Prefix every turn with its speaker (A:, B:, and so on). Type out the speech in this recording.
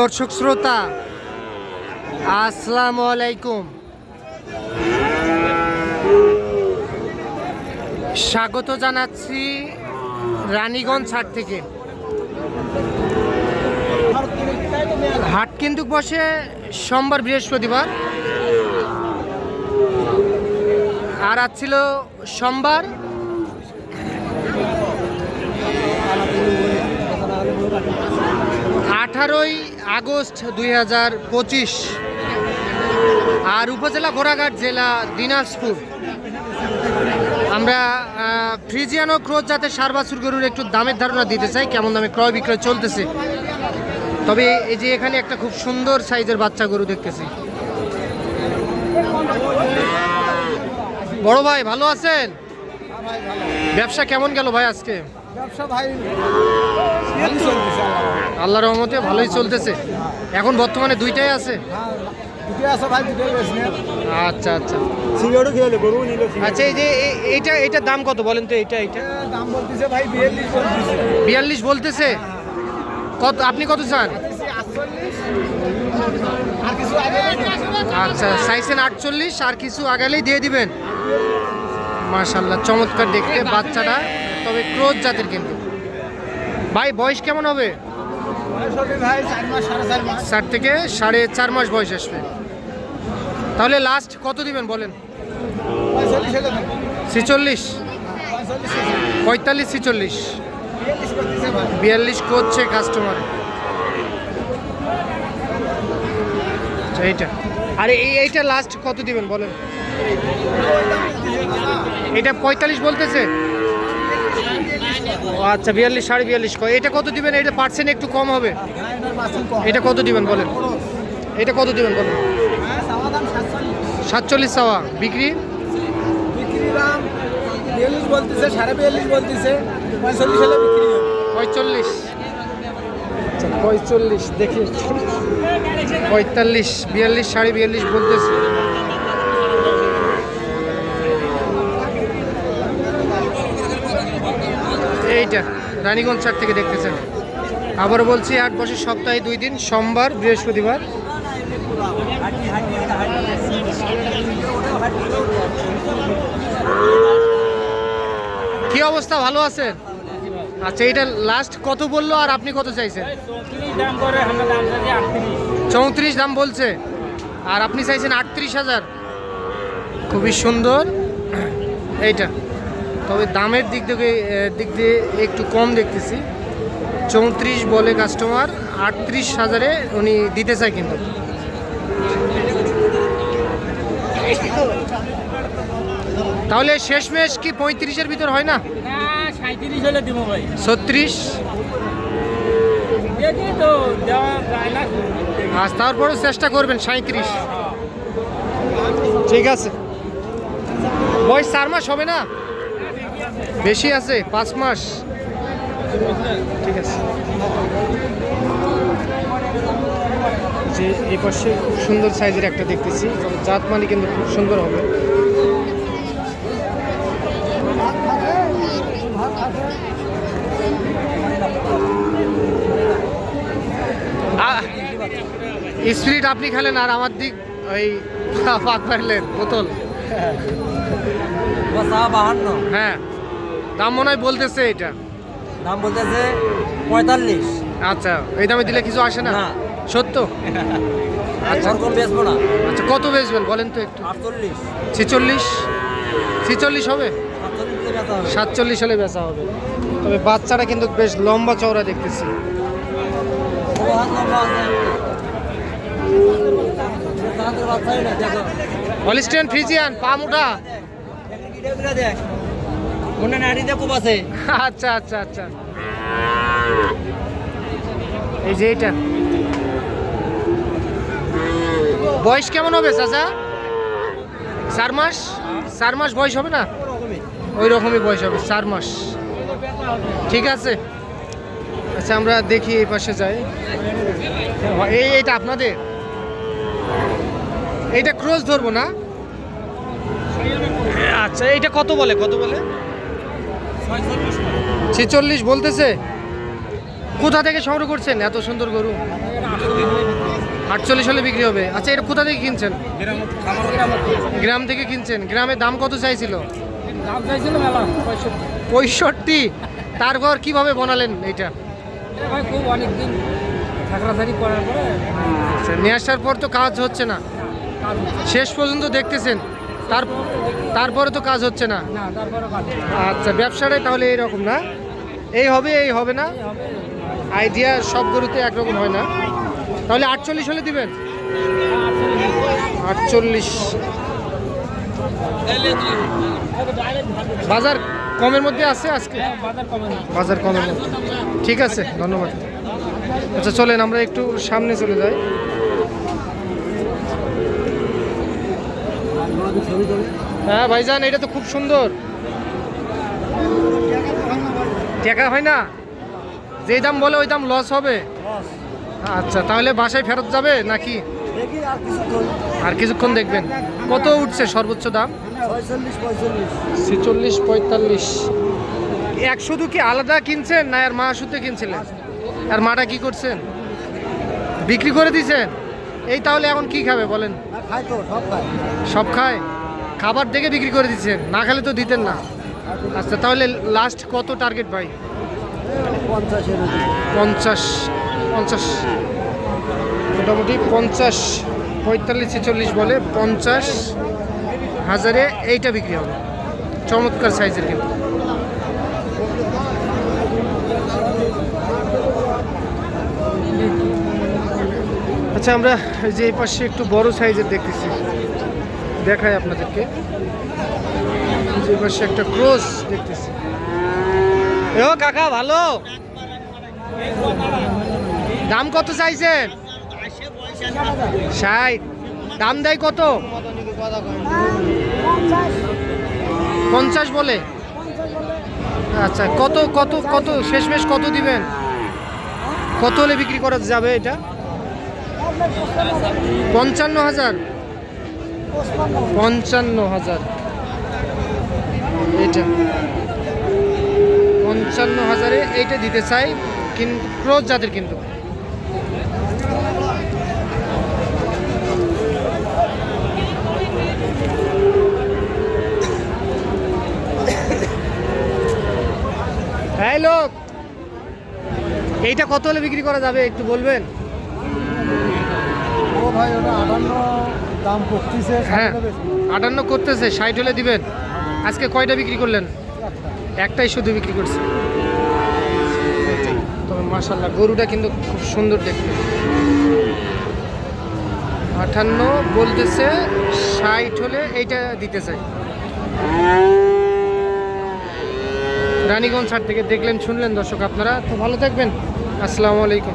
A: দর্শক শ্রোতা, আসসালামু আলাইকুম। স্বাগত জানাচ্ছি রানীগঞ্জ হাট থেকে। হাট কিন্তু বসে সোমবার বৃহস্পতিবার। আর আজ ছিল সোমবার। আঠারোই আগস্ট দুই হাজার পঁচিশ আর উপজেলা ঘোড়াঘাট জেলা দিনাজপুর। আমরা ফ্রিজিয়ানো ক্রোজ জাতের সার বাছুর গরুর একটু দামের ধারণা দিতে চাই, কেমন দামে ক্রয় বিক্রয় চলতেছে। তবে এই যে এখানে একটা খুব সুন্দর সাইজের বাচ্চা গরু দেখতেছি। বড় ভাই, ভালো আছেন? ব্যবসা কেমন গেল ভাই আজকে?
B: ব্যবসা ভাই
A: আল্লাহ রহমতে ভালোই চলতেছে। এখন বর্তমানে দুইটাই আছে?
B: হ্যাঁ
A: আচ্ছা আচ্ছা।
B: গরু নিল
A: আচ্ছা এই যে এইটা এইটার দাম কত বলেন তো এইটা এইটা?
B: দাম বলতেছে ভাই বিয়াল্লিশ বলতেছে।
A: বিয়াল্লিশ বলতেছে? কত আপনি কত চান? আচ্ছা সাইজেন আটচল্লিশ আর কিছু আগালেই দিয়ে দিবেন। মাশাল্লাহ চমৎকার দেখতে বাচ্চাটা। তবে ক্রোজ জাতের কিন্তু ভাই, বয়স কেমন হবে?
B: চার
A: থেকে সাড়ে চার মাস বয়স আসবে। তাহলে লাস্ট কত দিবেন বলেন? ছেচল্লিশ।
B: পঁয়তাল্লিশ,
A: ছেচল্লিশ।
B: বিয়াল্লিশ
A: করছে কাস্টমার এইটা। আর এই, এইটা লাস্ট কত দিবেন বলেন? এটা পঁয়তাল্লিশ বলতেছে? আচ্ছা বিয়াল্লিশ, সাড়ে বিয়াল্লিশ কয় এটা কত দিবেন? এটা পার্সেন্ট একটু কম হবে। এটা কত দিবেন বলেন? এটা কত দিবেন বলেন? সাতচল্লিশ সাওয়া বিক্রি?
B: পঁয়তাল্লিশ,
A: দেখি। পঁয়তাল্লিশ, বিয়াল্লিশ, সাড়ে বিয়াল্লিশ বলতেছে। এইটা রানীগঞ্জ চার থেকে দেখতেছেন। আবার বলছি, আট বছর সপ্তাহে দুই দিন, সোমবার, বৃহস্পতিবার। কি অবস্থা, ভালো আছেন? আচ্ছা এটা লাস্ট কত বলল আর আপনি কত চাইছেন? চৌত্রিশ দাম বলছে। আর আপনি চাইছেন আটত্রিশ হাজার। খুবই সুন্দর। এইটা। তবে দামের দিক থেকে দিক দিয়ে একটু কম দেখতেছি। চৌত্রিশ বলে কাস্টমার আটত্রিশ হাজারে উনি দিতে চায় কিন্তু। তাহলে শেষমেশ কি পঁয়ত্রিশের ভিতর হয় না?
C: না সাঁত্রিশ হলে দিব ভাই।
A: ছত্রিশ? আজ তারপরেও চেষ্টা করবেন সাঁত্রিশ ঠিক আছে। বয়স চার মাস হবে না? বেশি আছে পাঁচ মাস। ঠিক আছে। যে এই পাশে খুব সুন্দর সাইজের একটা দেখতেছি। জাত মানে কিন্তু খুব সুন্দর হবে। স্পিরিট আপনি খেলেন আর আমার দিক ওই পাক মারলেন বোতল হ্যাঁ। দাম মনে হয় বলতেছে এটা।
B: দাম বলতেছে পঁয়তাল্লিশ।
A: আচ্ছা এই দামে দিলে কিছু আসে না। সত্য? আচ্ছা।
B: বেচবো না।
A: আচ্ছা কত বেচবেন বলেন তো একটু?
B: আটচল্লিশ।
A: ছেচল্লিশ? ছেচল্লিশ হবে?
B: সাতচল্লিশ হবে।
A: সাতচল্লিশ হলে বেচা হবে। তবে বাচ্চাটা কিন্তু বেশ লম্বা চওড়া দেখতেছি। হলিস্টেন ফ্রিজিয়ান পা মোটা
B: মনে খুব আছে।
A: আচ্ছা আচ্ছা আচ্ছা। এই যে এটা বয়স কেমন হবে চাচা? চার মাস? চার মাস বয়স হবে না? ওই রকমই বয়স হবে চার মাস। ঠিক আছে। আচ্ছা আমরা দেখি এই পাশে যাই। এই এইটা আপনাদের? এইটা ক্রস ধরবো না? আচ্ছা এইটা কত বলে কত বলে? ছেচল্লিশ বলতেছে। কোথা থেকে সংগ্রহ করছেন? এত সুন্দর গরু। আটচল্লিশ হলে বিক্রি হবে। আচ্ছা এটা কোথা থেকে কিনছেন? গ্রাম থেকে কিনছেন। গ্রামে দাম কত চাইছিল?
C: পঁয়ষট্টি।
A: তারপর কীভাবে বানালেন এইটা? আচ্ছা নিয়ে আসার পর তো কাজ হচ্ছে না। শেষ পর্যন্ত দেখতেছেন। তার তারপরে তো কাজ হচ্ছে না। আচ্ছা ব্যবসাটাই তাহলে এইরকম না? এই হবে এই হবে না? আইডিয়া সব গরুতে একরকম হয় না? তাহলে আটচল্লিশ হলে দিবেন? আটচল্লিশ। বাজার কমের মধ্যে আছে আজকে?
C: হ্যাঁ, বাজার
A: বাজার কমের মধ্যে ঠিক আছে ধন্যবাদ। আচ্ছা চলেন আমরা একটু সামনে চলে যাই। হ্যাঁ ভাইজান এটা তো খুব সুন্দর। টাকা হয় না? যেই দাম বলে ওই দাম লস হবে? আচ্ছা তাহলে বাসায় ফেরত যাবে নাকি?
B: আর
A: কিছুক্ষণ। দেখবেন। কত উঠছে সর্বোচ্চ দাম? ছেচল্লিশ পঁয়তাল্লিশ। এক শুধু কি আলাদা কিনছেন না আর মা শুদ্ধ কিনছিলেন? আর মাটা কি করছেন? বিক্রি করে দিছেন এই তাহলে এখন কি খাবে বলেন?
B: সব খায়?
A: খাবার দেখে বিক্রি করে দিচ্ছেন না খেলে তো দিতেন না। আচ্ছা তাহলে লাস্ট কত টার্গেট ভাই? পঞ্চাশ পঞ্চাশ। মোটামুটি পঞ্চাশ পঁয়তাল্লিশ ছেচল্লিশ বলে পঞ্চাশ হাজারে এইটা বিক্রি হবে। চমৎকার সাইজের কিন্তু। আচ্ছা আমরা যে এই পাশে একটু বড় সাইজের দেখতেছি। দেখাই আপনাদেরকে। একটা ক্রস দেখতেছি। ও কাকা, ভালো? দাম কত চাইছেন? দাম দেয় কত? পঞ্চাশ বলে। আচ্ছা কত কত কত, শেষমেশ কত দিবেন? কত হলে বিক্রি করা যাবে এটা? পঞ্চান্ন হাজার। পঞ্চান্ন হাজার এটা পঞ্চান্ন হাজারে এইটা দিতে চাই কিন্তু ক্রোজ জাতের কিন্তু। লোক! এইটা কত হলে বিক্রি করা যাবে, একটু বলবেন?
B: ও ভাই, ওটা আটান্ন। দাম পড়তিছে
A: হ্যাঁ আটান্ন করতেছে ষাট হলে দিবেন। আজকে কয়টা বিক্রি করলেন? একটাই শুধু বিক্রি করছে। তবে মাসাল্লাহ গরুটা কিন্তু খুব সুন্দর দেখতে। আটান্ন বলতেছে ষাট হলে এইটা দিতে চাই। রানীগঞ্জ হাট থেকে দেখলেন শুনলেন দর্শক আপনারা। তো ভালো থাকবেন। আসসালামু আলাইকুম।